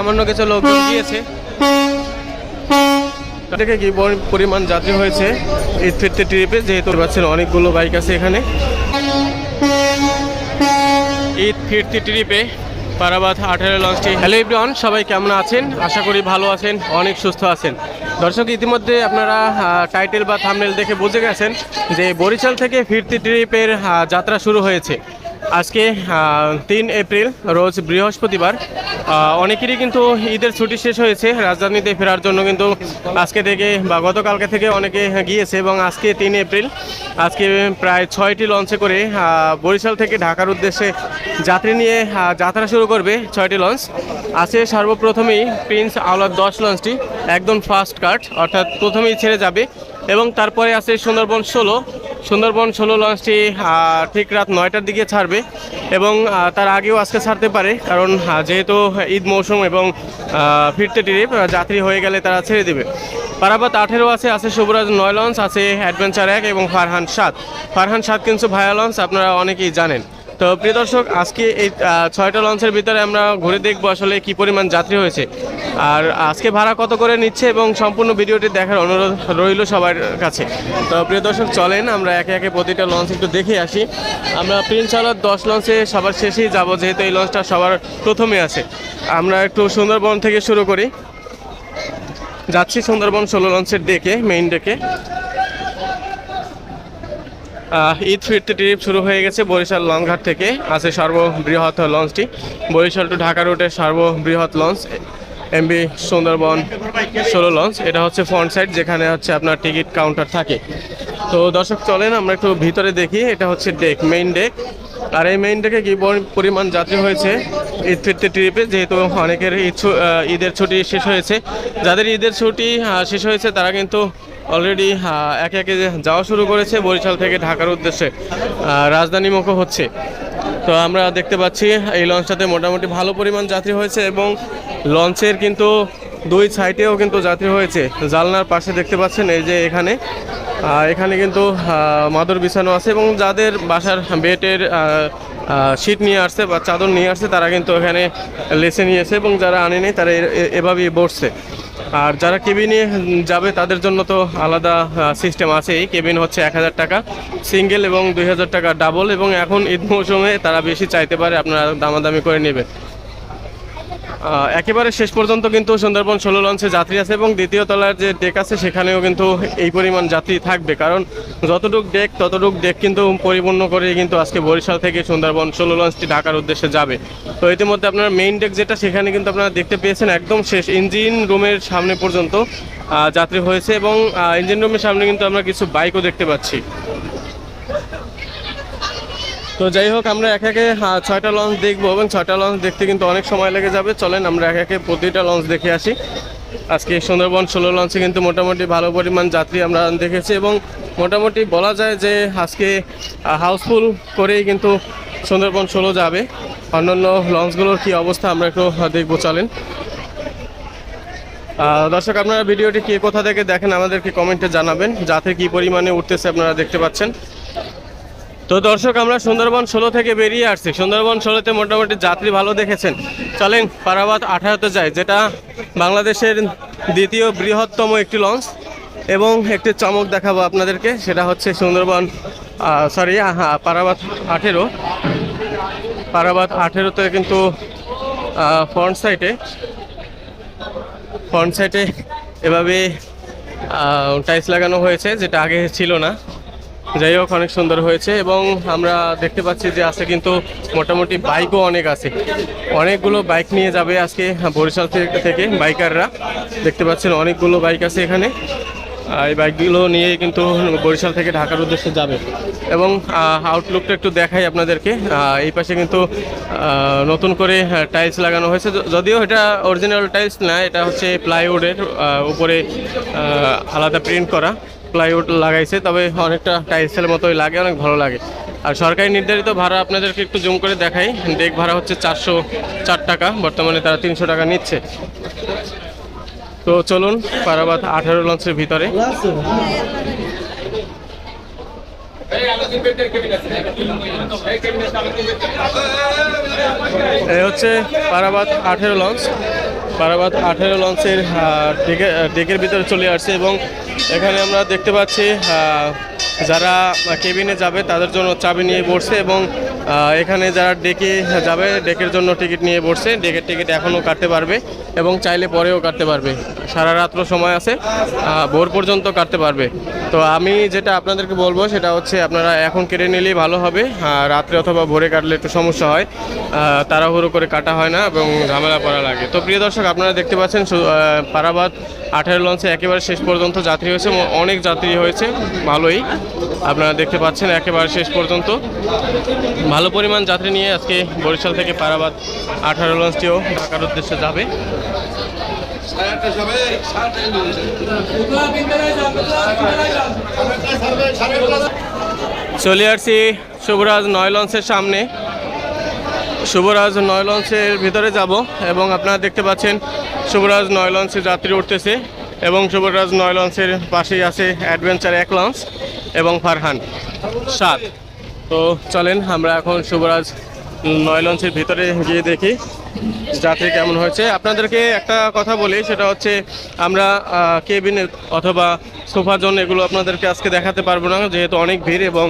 সামান্য কিছু লোকজন গিয়েছে। থেকে কি পরি- পরিমাণ যাত্রী হয়েছে ঈদ ফিরতে ট্রিপে যেহেতু পাচ্ছেন অনেকগুলো বাইক আছে এখানে। ঈদ ফিরতি ট্রিপে পারাবাদ আঠারো লঞ্চটি। হ্যালো ইব্রান সবাই কেমন আছেন? আশা করি ভালো আছেন, অনেক সুস্থ আছেন। দর্শক, ইতিমধ্যে আপনারা টাইটেল বা থামনেল দেখে বুঝে গেছেন যে বরিশাল থেকে ফিরতি ট্রিপের যাত্রা শুরু হয়েছে। আজকে তিন এপ্রিল, রোজ বৃহস্পতিবার। অনেকেরই কিন্তু ঈদের ছুটি শেষ হয়েছে, রাজধানীতে ফেরার জন্য কিন্তু আজকে থেকে বা গতকালকে থেকে অনেকে গিয়েছে এবং আজকে তিন এপ্রিল, আজকে প্রায় ছয়টি লঞ্চে করে বরিশাল থেকে ঢাকার উদ্দেশ্যে যাত্রী নিয়ে যাত্রা শুরু করবে ছয়টি লঞ্চ। আছে সর্বপ্রথমেই প্রিন্স আওলাদ দশ লঞ্চটি, একদম ফার্স্ট কাট, অর্থাৎ প্রথমেই ছেড়ে যাবে। এবং তারপরে আছে সুন্দরবন ষোলো সুন্দরবন ষোলো লঞ্চটি ঠিক রাত নয়টার দিকে ছাড়বে এবং তার আগেও আজকে ছাড়তে পারে, কারণ যেহেতু ঈদ মৌসুম এবং ফিরতে ট্রিপ যাত্রী হয়ে গেলে তারা ছেড়ে দেবে। পারাবাত আঠেরো আছে আছে শুভরাজ নয় লঞ্চ, আছে অ্যাডভেঞ্চার এক এবং ফারহান সাত। ফারহান সাত কিন্তু ভায়া লঞ্চ, আপনারা অনেকেই জানেন। তো প্রিয় দর্শক, আজকে এই ছয়টা লঞ্চের ভিতরে আমরা ঘুরে দেখব আসলে কি পরিমাণ যাত্রী হয়েছে। আর আজকে ভাড়া কত করে নিচ্ছে এবং সম্পূর্ণ ভিডিওটি দেখার অনুরোধ রইল সবার কাছে। তো প্রিয় দর্শক, চলেন আমরা একে একে প্রতিটা লঞ্চ একটু দেখে আসি। আমরা প্রিন্স আলার দশ লঞ্চে সবার শেষেই যাব, যেহেতু এই লঞ্চটা সবার প্রথমে আছে। আমরা একটু সুন্দরবন থেকে শুরু করি। যাচ্ছি সুন্দরবন ষোলো লঞ্চের ডেকে মেইন ডেকে। ঈদ ফিরতে ট্রিপ শুরু হয়ে গেছে বরিশাল লঞ্চঘাট থেকে। আছে সর্ববৃহৎ লঞ্চটি। বরিশাল টু ঢাকা রুটের সর্ববৃহৎ লঞ্চ, এমবি সুন্দরবন ষোলো লঞ্চ। এটা হচ্ছে ফ্রন্ট সাইড যেখানে হচ্ছে আপনার টিকিট কাউন্টার থাকে। তো দর্শক, চলেন আমরা একটু ভিতরে দেখি। এটা হচ্ছে ডেক মেইন ডেক আর এই মেইন ডেকে কি পরি- পরিমাণ যাত্রী হয়েছে ঈদ ফিরতে ট্রিপে যেহেতু অনেকের ঈদ ঈদের ছুটি শেষ হয়েছে। যাদের ঈদের ছুটি শেষ হয়েছে, তারা কিন্তু অলরেডি একে একে যাওয়া শুরু করেছে বরিশাল থেকে ঢাকার উদ্দেশ্যে রাজধানীমুখী হচ্ছে। তো আমরা দেখতে পাচ্ছি, এই লঞ্চটাতে মোটামুটি ভালো পরিমাণ যাত্রী হয়েছে এবং লঞ্চের কিন্তু দুই সাইডেও কিন্তু যাত্রী হয়েছে। জালনার পাশে দেখতে পাচ্ছেন এই যে এখানে এখানে কিন্তু মাদুর বিছানো আছে এবং যাদের বাসার বেটের শীট নিয়ে আসছে বা চাদর নিয়ে আসছে, তারা কিন্তু এখানে লেসে নিয়েছে এবং যারা আনেনি তারা এভাবেই বসছে। আর যারা কেবিনে যাবে, তাদের জন্য তো আলাদা সিস্টেম আছেই কেবিন হচ্ছে এক হাজার টাকা। সিঙ্গেল এবং দুই হাজার টাকা ডাবল এবং এখন ঈদ মৌসুমে তারা বেশি চাইতে পারে, আপনারা দামাদামি করে নেবেন। একেবারে শেষ পর্যন্ত কিন্তু সুন্দরবন ষোলো লঞ্চে যাত্রী আছে এবং দ্বিতীয় তলার যে ডেক আছে, সেখানেও কিন্তু এই পরিমাণ যাত্রী থাকবে। কারণ যতটুক ডেক, ততটুক ডেক কিন্তু পরিপূর্ণ করে কিন্তু আজকে বরিশাল থেকে সুন্দরবন ষোলো লঞ্চটি ঢাকার উদ্দেশ্যে যাবে। তো ইতিমধ্যে আপনারা মেইন ডেক যেটা, সেখানে কিন্তু আপনারা দেখতে পেয়েছেন একদম শেষ ইঞ্জিন রুমের সামনে পর্যন্ত যাত্রী হয়েছে এবং ইঞ্জিন রুমের সামনে কিন্তু আমরা কিছু বাইকও দেখতে পাচ্ছি। তো যাই হোক আমরা এক একে আহ, ছয়টা লঞ্চ দেখব এবং ছয়টা লঞ্চ দেখতে কিন্তু অনেক সময় লেগে যাবে। চলেন আমরা এক একে প্রতিটা লঞ্চ দেখে আসি। আজকে সুন্দরবন ষোলো লঞ্চে কিন্তু মোটামুটি ভালো পরিমাণ যাত্রী আমরা দেখেছি এবং মোটামুটি বলা যায় যে আজকে হাউসফুল করেই কিন্তু সুন্দরবন ষোলো যাবে। অন্যান্য লঞ্চগুলোর কি অবস্থা আমরা একটু দেখব চলেন। দর্শক আপনারা ভিডিওটি কে কোথা থেকে দেখেন আমাদেরকে কমেন্টে জানাবেন। যাতে কি পরিমাণে উঠতেছে আপনারা দেখতে পাচ্ছেন। তো দর্শক, আমরা সুন্দরবন ষোলো থেকে বেরিয়ে আসছি। সুন্দরবন ষোলোতে মোটামুটি যাত্রী ভালো দেখেছেন। চলেন পারাবাদ আঠারোতে যায় যেটা বাংলাদেশের দ্বিতীয় বৃহত্তম একটি লঞ্চ এবং একটি চমক দেখাবো আপনাদেরকে, সেটা হচ্ছে সুন্দরবন সরি হ্যাঁ পারাবাদ আঠেরো। পারাবাদ আঠেরোতে কিন্তু ফ্রন্ট সাইডে ফ্রন্ট সাইডে এভাবে টাইলস লাগানো হয়েছে, যেটা আগে ছিল না। যাই হোক, অনেক সুন্দর হয়েছে এবং আমরা দেখতে পাচ্ছি যে আজকে কিন্তু মোটামুটি বাইকও অনেক আছে। অনেকগুলো বাইক নিয়ে যাবে আজকে বরিশাল থেকে বাইকাররা দেখতে পাচ্ছেন, অনেকগুলো বাইক আছে এখানে। এই বাইকগুলো নিয়ে কিন্তু বরিশাল থেকে ঢাকার উদ্দেশ্যে যাবে। এবং আউটলুকটা একটু দেখাই আপনাদেরকে। এই পাশে কিন্তু নতুন করে টাইলস লাগানো হয়েছে। যদিও এটা অরিজিনাল টাইলস না, এটা হচ্ছে প্লাইউডের উপরে আলাদা প্রিন্ট করা। প্লাইউড লাগাইছে, তবে অনেকটা টাইলসের মতোই লাগে, অনেক ভালো লাগে। আর সরকারি নির্ধারিত ভাড়া আপনাদেরকে একটু জুম করে দেখাই। ডেক ভাড়া হচ্ছে চারশো চার টাকা, বর্তমানে তারা তিনশো টাকা নিচ্ছে। তো চলুন পারাবাদ আঠারো লঞ্চের ভিতরে। হচ্ছে পারাবাদ আঠেরো লঞ্চ। পারাবাদ আঠেরো লঞ্চের ডেকের ভিতরে চলে আসছে এবং এখানে আমরা দেখতে পাচ্ছি যারা কেবিনে যাবে তাদের জন্য চাবি নিয়ে বসছে এবং এখানে যারা ডেকে যাবে ডেকের জন্য টিকিট নিয়ে বসছে, ডেকের টিকিট এখনও কাটতে পারবে এবং চাইলে পরেও কাটতে পারবে। সারা রাত্র সময় আছে ভোর পর্যন্ত কাটতে পারবে। তো আমি যেটা আপনাদেরকে বলব সেটা হচ্ছে আপনারা এখন কেটে নিলেই ভালো হবে রাত্রে অথবা ভোরে কাটলে একটু সমস্যা হয় তাড়াহুড়ো করে কাটা হয় না এবং ঝামেলা পড়া লাগে। তো প্রিয় দর্শক আপনারা দেখতে পাচ্ছেন পারাবাদ আঠারো লঞ্চে একেবারে শেষ পর্যন্ত যাত্রী হয়েছে অনেক যাত্রী হয়েছে। ভালোই। আপনারা দেখতে পাচ্ছেন, একেবারে শেষ পর্যন্ত। ভালো পরিমাণ যাত্রী নিয়ে আজকে বরিশাল থেকে পারাবাদ আঠারো লঞ্চটিও ঢাকার উদ্দেশ্যে যাবে। চলে আসছি শুভরাজ নয় লঞ্চের সামনে। শুভরাজ নয় লঞ্চের ভিতরে যাব এবং আপনারা দেখতে পাচ্ছেন শুভরাজ নয় লঞ্চে যাত্রী উঠতেছে এবং শুভরাজ নয় লঞ্চের পাশেই আছে অ্যাডভেঞ্চার এক লঞ্চ এবং ফারহান সাত। তো চলেন, আমরা এখন শুভরাজ নয় লঞ্চের ভিতরে গিয়ে দেখি যাত্রী কেমন হয়েছে। আপনাদেরকে একটা কথা বলি, সেটা হচ্ছে আমরা কেবিনে অথবা সোফা জোন এগুলো আপনাদেরকে আজকে দেখাতে পারব না, যেহেতু অনেক ভিড় এবং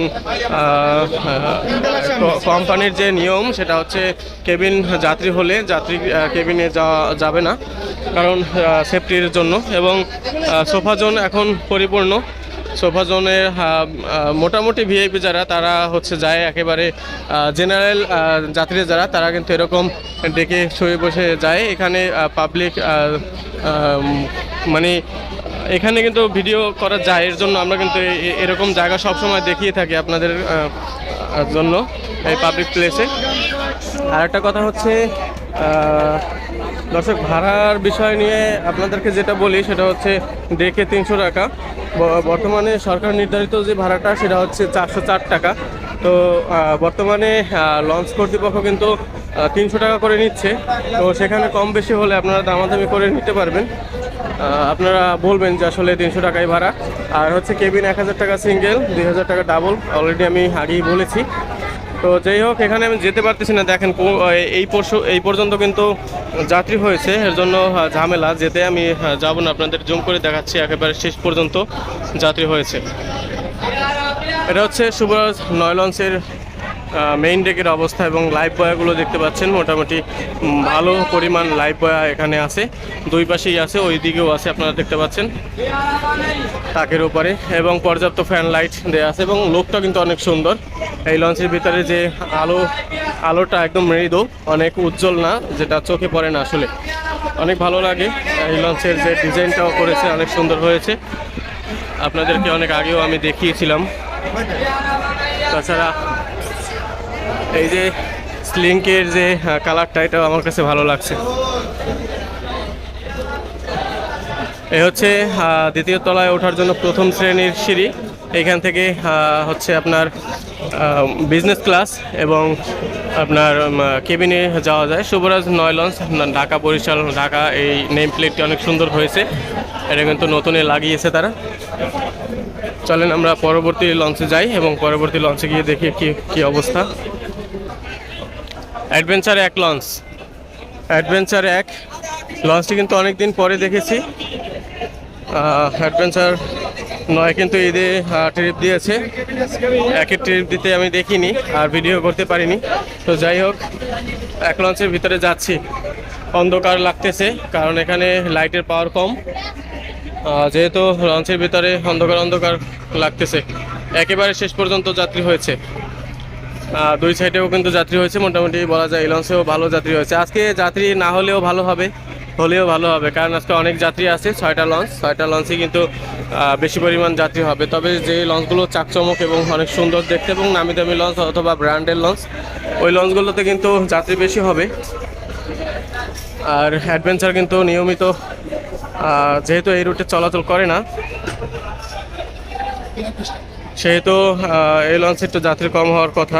কোম্পানির যে নিয়ম, সেটা হচ্ছে কেবিন যাত্রী হলে যাত্রী কেবিনে যাওয়া যাবে না, কারণ সেফটির জন্য এবং সোফা জোন এখন পরিপূর্ণ। সোফা জোনের মোটামুটি ভিআইপি যারা, তারা হচ্ছে যায় একেবারে জেনারেল যাত্রী যারা, তারা কিন্তু এরকম ডেকে শুয়ে বসে যায়। এখানে পাবলিক মানে এখানে কিন্তু ভিডিও করা যায়। এর জন্য আমরা কিন্তু এরকম জায়গা সবসময় দেখিয়ে থাকি আপনাদের জন্য এই পাবলিক প্লেসে আর একটা কথা হচ্ছে দর্শক, ভাড়ার বিষয় নিয়ে আপনাদেরকে যেটা বলি, সেটা হচ্ছে ডেকে তিনশো টাকা। বর্তমানে সরকার নির্ধারিত যে ভাড়াটা, সেটা হচ্ছে চারশো চার টাকা। তো বর্তমানে লঞ্চ কর্তৃপক্ষ কিন্তু তিনশো টাকা করে নিচ্ছে। তো, সেখানে কম বেশি হলে আপনারা দামাদামি করে নিতে পারবেন। আপনারা বলবেন যে আসলে তিনশো টাকাই ভাড়া। আর হচ্ছে কেবিন এক হাজার টাকা সিঙ্গেল, দুই হাজার টাকা ডাবল, অলরেডি আমি আগেই বলেছি। তো যাই হোক, এখানে আমি যেতে পারতেছি না। দেখেন এই পরশু এই পর্যন্ত কিন্তু যাত্রী হয়েছে। এর জন্য ঝামেলা। যেতে আমি যাব না। আপনাদের জুম করে দেখাচ্ছি। একেবারে শেষ পর্যন্ত যাত্রী হয়েছে। এটা হচ্ছে সুভাষ নয় লঞ্চের মেইন ডেকের অবস্থা এবং লাইভ বয়াগুলো দেখতে পাচ্ছেন, মোটামুটি ভালো পরিমাণ লাইভ বয়া এখানে আছে। দুই পাশেই আছে, ওই দিকেও আছে, আপনারা দেখতে পাচ্ছেন, তাকের উপরে। এবং পর্যাপ্ত ফ্যান লাইট দেওয়া আছে এবং লোকটা কিন্তু অনেক সুন্দর। এই লঞ্চের ভিতরে যে আলো, আলোটা একদম মৃদু, অনেক উজ্জ্বল না, যেটা চোখে পড়ে না আসলে। অনেক ভালো লাগে, এই লঞ্চের যে ডিজাইনটাও করেছে, অনেক সুন্দর হয়েছে। আপনাদেরকে অনেক আগেও আমি দেখিয়েছিলাম। তাছাড়া এই যে স্লিঙ্কের যে কালারটা এটাও আমার কাছে ভালো লাগছে। এই হচ্ছে দ্বিতীয় তলায় ওঠার জন্য প্রথম শ্রেণির সিঁড়ি। এখান থেকে হচ্ছে আপনার বিজনেস ক্লাস এবং আপনার কেবিনে যাওয়া যায়। শুভরাজ নয় লঞ্চ ঢাকা বরিশাল, ঢাকা, এই নেম প্লেটটি অনেক সুন্দর হয়েছে। এটা কিন্তু নতুনে লাগিয়েছে তারা। চলেন আমরা পরবর্তী লঞ্চে যাই এবং পরবর্তী লঞ্চে গিয়ে দেখি কি কি অবস্থা। অ্যাডভেঞ্চার এক লঞ্চ। অ্যাডভেঞ্চার এক। লঞ্চটি কিন্তু অনেক দিন পরে দেখেছি। অ্যাডভেঞ্চার নয় কিন্তু ঈদে ট্রিপ দিয়েছে। একের ট্রিপ দিতে আমি দেখিনি, আর ভিডিও করতে পারিনি। তো যাই হোক, এক লঞ্চের ভিতরে যাচ্ছি। অন্ধকার লাগতেছে, কারণ এখানে লাইটের পাওয়ার কম। যেহেতু লঞ্চের ভিতরে অন্ধকার অন্ধকার লাগতেছে। একেবারে শেষ পর্যন্ত যাত্রী হয়েছে। দুই সাইডেও কিন্তু যাত্রী হয়েছে। মোটামুটি বলা যায়, লঞ্চেও ভালো যাত্রী হয়েছে। আজকে যাত্রী না হলেও ভালো হবে, হলেও ভালো হবে, কারণ আজকে অনেক যাত্রী আছে, ছয়টা লঞ্চ। ছয়টা লঞ্চে কিন্তু বেশি পরিমাণ যাত্রী হবে। তবে যে লঞ্চগুলো চাকচমক এবং অনেক সুন্দর দেখতে এবং নামি দামি লঞ্চ অথবা ব্র্যান্ডের লঞ্চ, ওই লঞ্চগুলোতে কিন্তু যাত্রী বেশি হবে। আর অ্যাডভেঞ্চার কিন্তু নিয়মিত যেহেতু এই রুটে চলাচল করে না। সেহেতু এই লঞ্চে একটু যাত্রী কম হওয়ার কথা।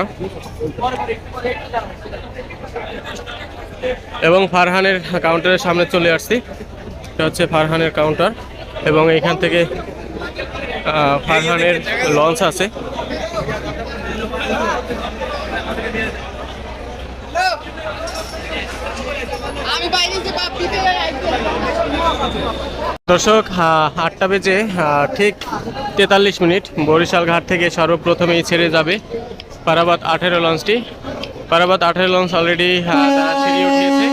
এবং ফারহানের কাউন্টারের সামনে চলে আসছি। এটা হচ্ছে ফারহানের কাউন্টার এবং এখান থেকে ফারহানের লঞ্চ আছে আমি বাইরে যে বাপ দিতে দর্শক আটটা বেজে ঠিক তেতাল্লিশ মিনিট। বরিশাল ঘাট থেকে সর্বপ্রথমেই ছেড়ে যাবে পারাবাদ আঠেরো লঞ্চটি। পারাবাদ আঠেরো লঞ্চ অলরেডি উঠিয়েছে।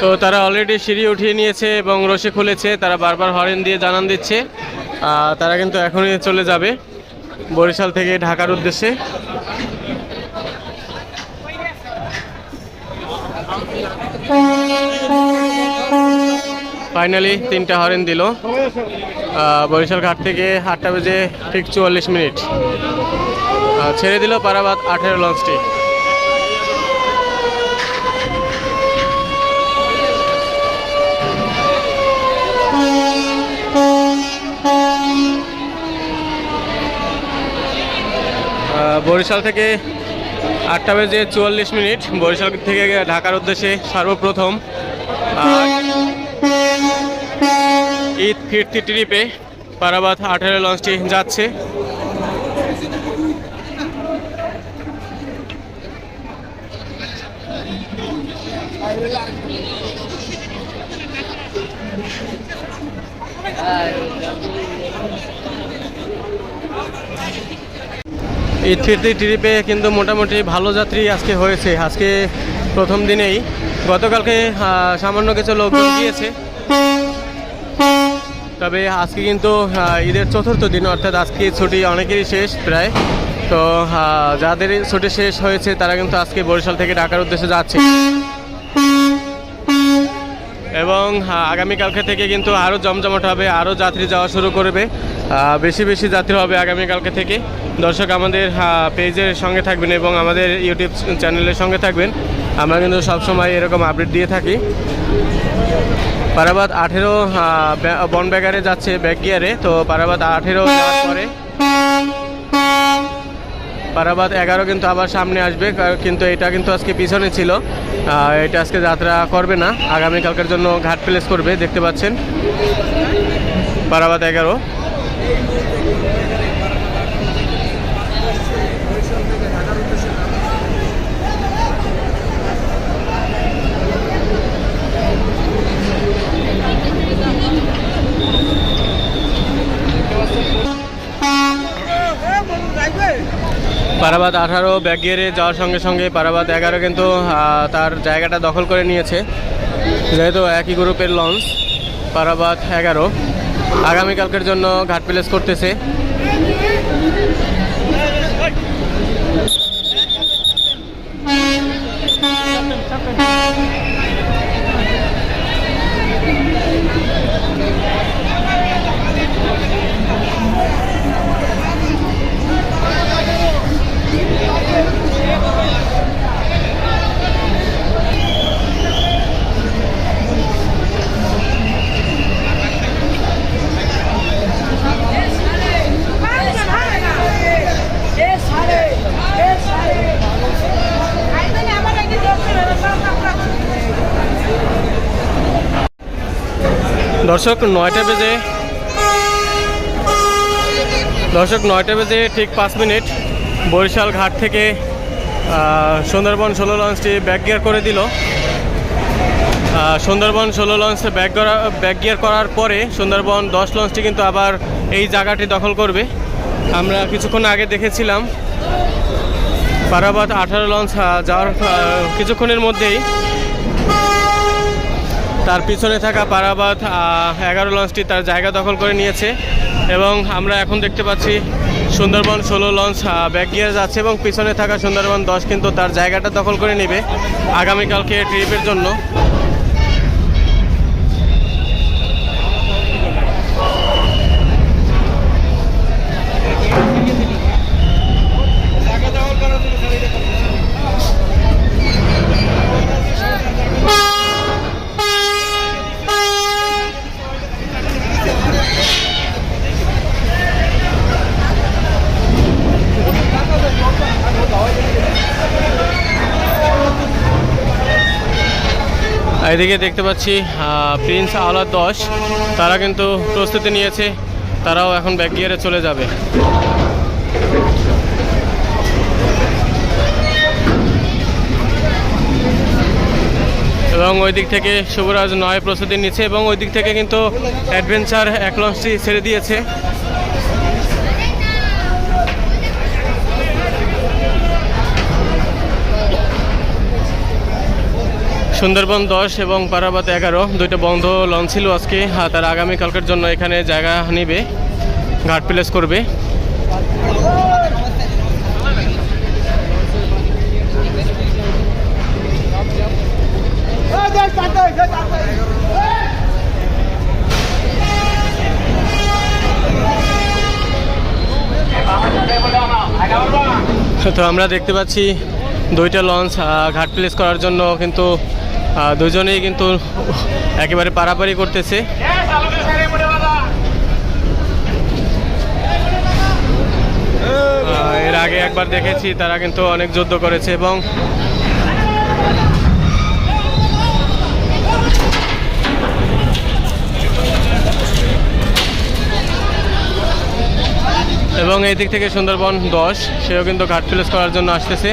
তো তারা অলরেডি সিঁড়ি উঠিয়ে নিয়েছে এবং রশি খুলেছে। তারা বারবার হরেন দিয়ে জানান দিচ্ছে। তারা কিন্তু এখনই চলে যাবে। বরিশাল থেকে ঢাকার উদ্দেশ্যে। ফাইনালি তিনটা হরেন দিল। বরিশাল ঘাট থেকে আটটা বেজে ঠিক চুয়াল্লিশ মিনিট। ছেড়ে দিল পারাবাদ আঠেরো লঞ্চটি। বরিশাল থেকে আটটা বেজে চুয়াল্লিশ মিনিট। বরিশাল থেকে ঢাকার উদ্দেশ্যে সর্বপ্রথম ঈদ ফিরতি ট্রিপে পারাবাদ আঠারো লঞ্চটি যাচ্ছে। ঈদ ফিরতি ট্রিপে কিন্তু মোটামুটি ভালো যাত্রী আজকে হয়েছে। আজকে প্রথম দিনেই। গতকালকে সামান্য কিছু লোকজন গিয়েছে তবে আজকে কিন্তু ঈদের চতুর্থ দিন, অর্থাৎ আজকে ছুটি অনেকেরই শেষ প্রায়। তো যাদের ছুটি শেষ হয়েছে, তারা কিন্তু আজকে বরিশাল থেকে ঢাকার উদ্দেশ্যে যাচ্ছে। এবং আগামীকালকে থেকে কিন্তু আরও জমজমাট হবে, আরও যাত্রী যাওয়া শুরু করবে। বেশি বেশি যাত্রী হবে আগামীকালকে থেকে। দর্শক আমাদের পেজের সঙ্গে থাকবেন এবং আমাদের ইউটিউব চ্যানেলের সঙ্গে থাকবেন। আমরা কিন্তু সবসময় এরকম আপডেট দিয়ে থাকি। পারাবাদ আঠেরো বন ব্যাগারে যাচ্ছে ব্যাক গিয়ারে তো পারাবাদ আঠেরো পরে পারাবাদ এগারো কিন্তু আবার সামনে আসবে কিন্তু এটা কিন্তু আজকে পিছনে ছিল। এটা আজকে যাত্রা করবে না। আগামীকালকের জন্য ঘাট প্লেস করবে, দেখতে পাচ্ছেন। পারাবাদ এগারো। পারাবাদ আঠারো ব্যাগিয়ারে যাওয়ার সঙ্গে সঙ্গে পারাবাদ এগারো কিন্তু তার জায়গাটা দখল করে নিয়েছে। যেহেতু একই গ্রুপের লঞ্চ, পারাবাদ এগারো। আগামীকালকের জন্য ঘাট প্লেস করতেছে। দর্শক, নয়টা বেজে দর্শক, নয়টা বেজে ঠিক পাঁচ মিনিট। বরিশাল ঘাট থেকে সুন্দরবন ষোলো লঞ্চটি ব্যাক গিয়ার করে দিল। সুন্দরবন ষোলো লঞ্চ ব্যাক ব্যাক গিয়ার করার পরে সুন্দরবন দশ লঞ্চটি কিন্তু আবার এই জায়গাটি দখল করবে। আমরা কিছুক্ষণ আগে দেখেছিলাম পারাবাদ আঠারো লঞ্চ যাওয়ার কিছুক্ষণের মধ্যেই। তার পিছনে থাকা পারাবাদ এগারো লঞ্চটি তার জায়গা দখল করে নিয়েছে এবং আমরা এখন দেখতে পাচ্ছি সুন্দরবন ষোলো লঞ্চ ব্যাক গিয়ার যাচ্ছে এবং পিছনে থাকা সুন্দরবন দশ কিন্তু তার জায়গাটা দখল করে নেবে আগামীকালকে ট্রিপের জন্য। এদিকে দেখতে পাচ্ছি প্রিন্স আওলাদ দশ। তারা কিন্তু প্রস্তুতি নিয়েছে, তারাও এখন ব্যাক গিয়ারে চলে যাবে। এবং ওই দিক থেকে শুভরাজ নয় প্রস্তুতি নিচ্ছে, এবং ওই দিক থেকে কিন্তু অ্যাডভেঞ্চার এক লঞ্চটি ছেড়ে দিয়েছে। সুন্দরবন দশ এবং পারাবাত এগারো, দুইটা বন্ধ লঞ্চ ছিল আজকে তার আগামীকালকের জন্য এখানে জায়গা নিবে, ঘাট প্লেস করবে। তো আমরা দেখতে পাচ্ছি দুইটা লঞ্চ ঘাট প্লেস করার জন্য কিন্তু দুজনেই কিন্তু একেবারে পারাপারি করতেছে। এর আগে একবার দেখেছি, তারা কিন্তু অনেক যুদ্ধ করেছে এবং এবং এই দিক থেকে সুন্দরবন দশ, সেও কিন্তু ঘাট প্লেস করার জন্য আসতেছে।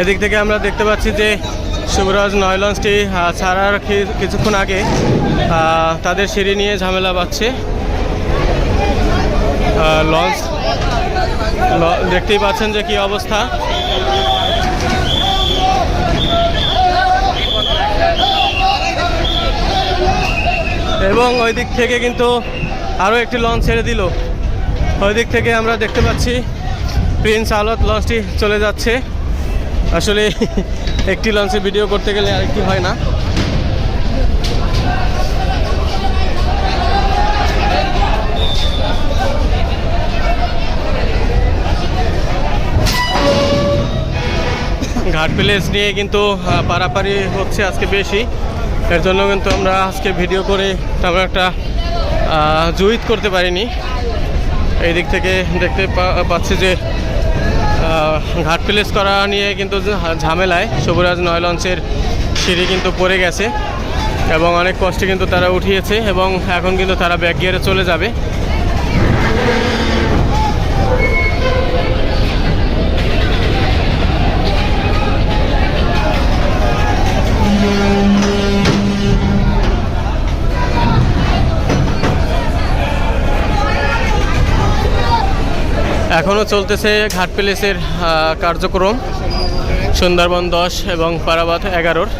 এদিক থেকে আমরা দেখতে পাচ্ছি যে শুভরাজ নয় লঞ্চটি ছাড়ার কিছুক্ষণ আগে তাদের সিঁড়ি নিয়ে ঝামেলা আহ, লঞ্চ দেখতেই পাচ্ছেন যে কি অবস্থা। এবং ওই দিক থেকে কিন্তু আরও একটি লঞ্চ ছেড়ে দিল। ওই দিক থেকে আমরা দেখতে পাচ্ছি প্রিন্স আলত লঞ্চটি চলে যাচ্ছে। আসলে একটি লঞ্চে ভিডিও করতে গেলে আরেকটি হয় না। ঘাট প্লেস নিয়ে কিন্তু পারাপারি হচ্ছে আজকে বেশি। এর জন্য কিন্তু আমরা আজকে ভিডিও করে তেমন একটা জুইত করতে পারিনি। এই দিক থেকে দেখতে পাচ্ছি যে ঘাট প্লেস করা নিয়ে কিন্তু ঝামেলায় সবুরাজ নয় লঞ্চের সিঁড়ি কিন্তু পড়ে গেছে এবং অনেক কষ্টে কিন্তু তারা উঠিয়েছে এবং এখন কিন্তু তারা ব্যাক গিয়ারে চলে যাবে। এখনও চলতেছে ঘাট প্যালেসের কার্যক্রম। সুন্দরবন দশ এবং পারাবাত এগারোর।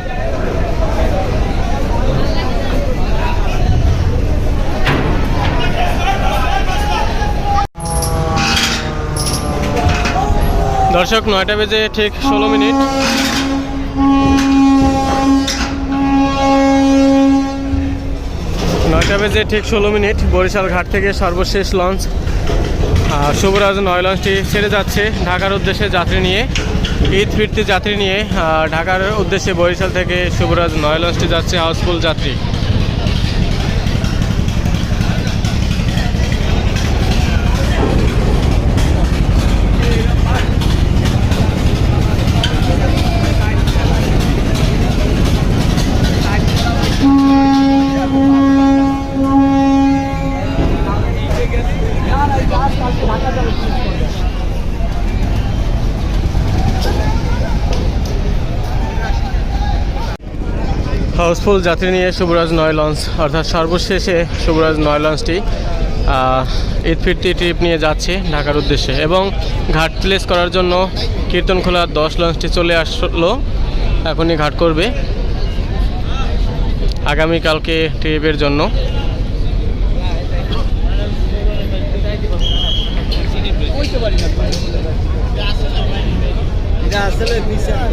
দর্শক, নয়টা বেজে ঠিক ষোলো মিনিট। নয়টা বেজে ঠিক ষোলো মিনিট। বরিশাল ঘাট থেকে সর্বশেষ লঞ্চ। শুভরাজ নয় লঞ্চটি ছেড়ে যাচ্ছে ঢাকার উদ্দেশ্যে যাত্রী নিয়ে, ঈদ ফিরতি যাত্রী নিয়ে ঢাকার উদ্দেশ্যে বরিশাল থেকে শুভরাজ নয় লঞ্চটি যাচ্ছে হাউসফুল যাত্রী। হাউসফুল যাত্রী নিয়ে শুভরাজ নয় লঞ্চ, অর্থাৎ সর্বশেষে শুভরাজ নয় লঞ্চটি ঈদ ফিরতি ট্রিপ নিয়ে যাচ্ছে ঢাকার উদ্দেশ্যে। এবং ঘাট প্লেস করার জন্য কীর্তনখোলার দশ লঞ্চটি চলে আসলো, এখনই ঘাট করবে আগামীকালকে ট্রিপের জন্য। পারি না। এটা আসলে বিচার